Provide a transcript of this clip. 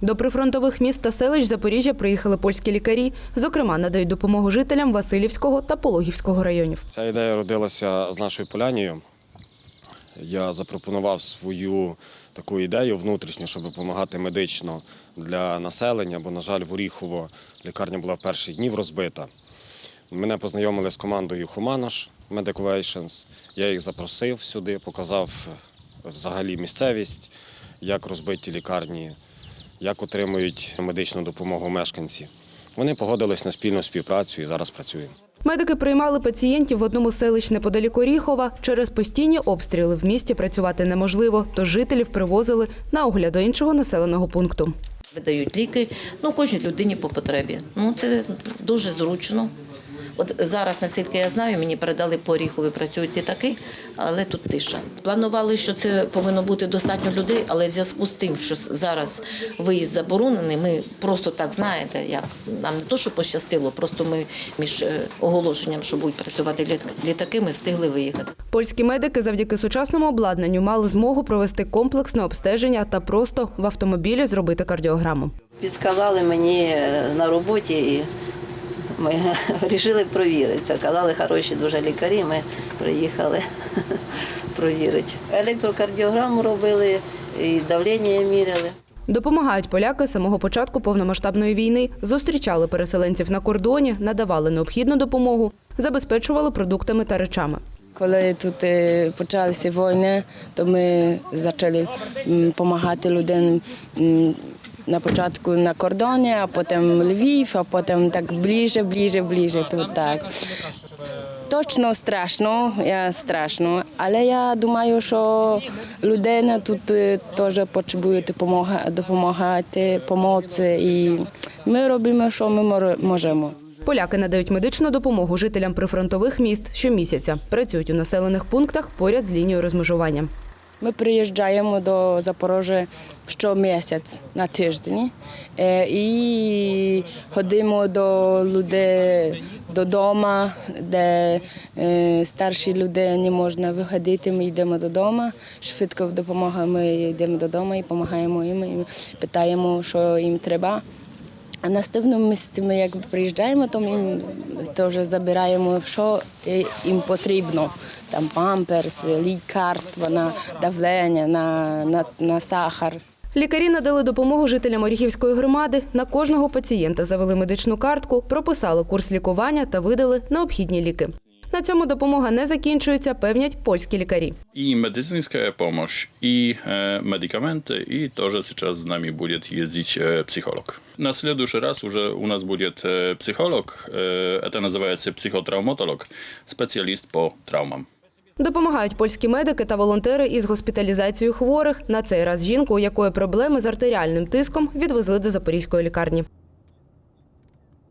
До прифронтових міст та селищ Запоріжжя приїхали польські лікарі. Зокрема, надають допомогу жителям Васильівського та Пологівського районів. Ця ідея родилася з нашою полянією. Я запропонував свою таку ідею внутрішню, щоб допомагати медично для населення, бо, на жаль, в Оріхово лікарня була в перші днів розбита. Мене познайомили з командою Humanosh Medications. Я їх запросив сюди, показав взагалі місцевість, як розбиті лікарні, як отримують медичну допомогу мешканці. Вони погодились на спільну співпрацю і зараз працюємо. Медики приймали пацієнтів в одному з селищ неподалік Оріхова. Через постійні обстріли в місті працювати неможливо, тож жителів привозили на огляд до іншого населеного пункту. Видають ліки, ну кожній людині по потребі. Ну це дуже зручно. От зараз, наскільки я знаю, мені передали по Оріхові працюють літаки, але тут тиша. Планували, що це повинно бути достатньо людей, але в зв'язку з тим, що зараз виїзд заборонений, ми просто так знаєте, як нам не то, що пощастило, просто ми між е, оголошенням, що будуть працювати літ- літаки, ми встигли виїхати. Польські медики завдяки сучасному обладнанню мали змогу провести комплексне обстеження та просто в автомобілі зробити кардіограму. Підсказали мені е, на роботі і ми вирішили провірити. Казали хороші дуже лікарі, ми приїхали провірити. Електрокардіограму робили, і давлення міряли. Допомагають поляки з самого початку повномасштабної війни, зустрічали переселенців на кордоні, надавали необхідну допомогу, забезпечували продуктами та речами. Коли тут е, почалися війни, то ми почали допомагати людям на початку на кордоні, а потім Львів, а потім так ближче, ближче, ближче. Тут так. Точно страшно, я страшно, але я думаю, що людина тут е, теж потребує допомога, допомагати, допомоги, і ми робимо, що ми можемо. Поляки надають медичну допомогу жителям прифронтових міст щомісяця. Працюють у населених пунктах поряд з лінією розмежування. Ми приїжджаємо до Запорожжя щомісяць на тиждень е, і ходимо до людей додому, де е, старші люди не можна виходити. Ми йдемо додому, швидко допомога. Ми йдемо додому і допомагаємо їм, і питаємо, що їм треба. А наступному місці ми як приїжджаємо, то ми теж забираємо, що їм потрібно. Там памперс, лікарства давлення, на, на, на сахар. Лікарі надали допомогу жителям Оріхівської громади. На кожного пацієнта завели медичну картку, прописали курс лікування та видали необхідні ліки. На цьому допомога не закінчується, певнять польські лікарі. и медицинская помощь, и э, медикаменты, и тоже сейчас с нами будет ездить э, психолог. На следующий раз уже у нас будет э, психолог, э, это называется психотравматолог, специалист по травмам. Допомагають польські медики та волонтери із госпіталізацією хворих. На цей раз жінку, у якої проблеми з артеріальним тиском, відвезли до запорізької лікарні.